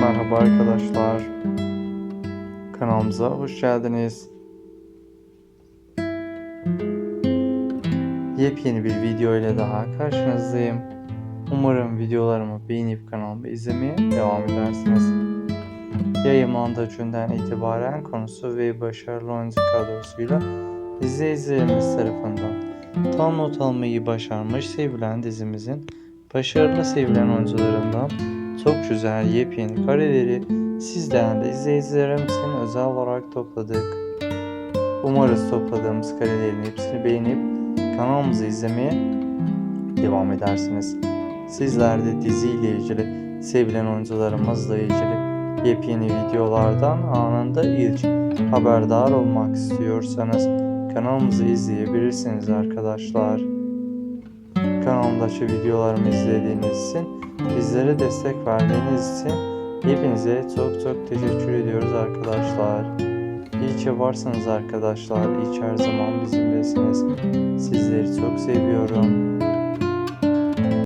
Merhaba arkadaşlar. Kanalımıza hoş geldiniz. Yepyeni bir video ile daha karşınızdayım. Umarım videolarımı beğenip kanalımı izlemeye devam edersiniz. Yayınlandığı günden itibaren konusu ve başarılı oyuncu kadrosuyla izleyicilerimiz tarafından tam not almayı başarmış sevilen dizimizin başarılı sevilen oyuncularından çok güzel yepyeni kareleri siz değerli izleyicilerimizin özel olarak topladık. Umarız topladığımız karelerin hepsini beğenip kanalımızı izlemeye devam edersiniz. Sizler de dizi ile ilgili sevilen oyuncularımızla ilgili yepyeni videolardan anında ilk haberdar olmak istiyorsanız kanalımızı izleyebilirsiniz arkadaşlar. Kanalımdaki videolarımı izlediğiniz için, bizlere destek verdiğiniz için hepinize çok çok teşekkür ediyoruz arkadaşlar. İyi ki varsınız arkadaşlar. İyi ki her zaman bizimlesiniz. Sizleri çok seviyorum.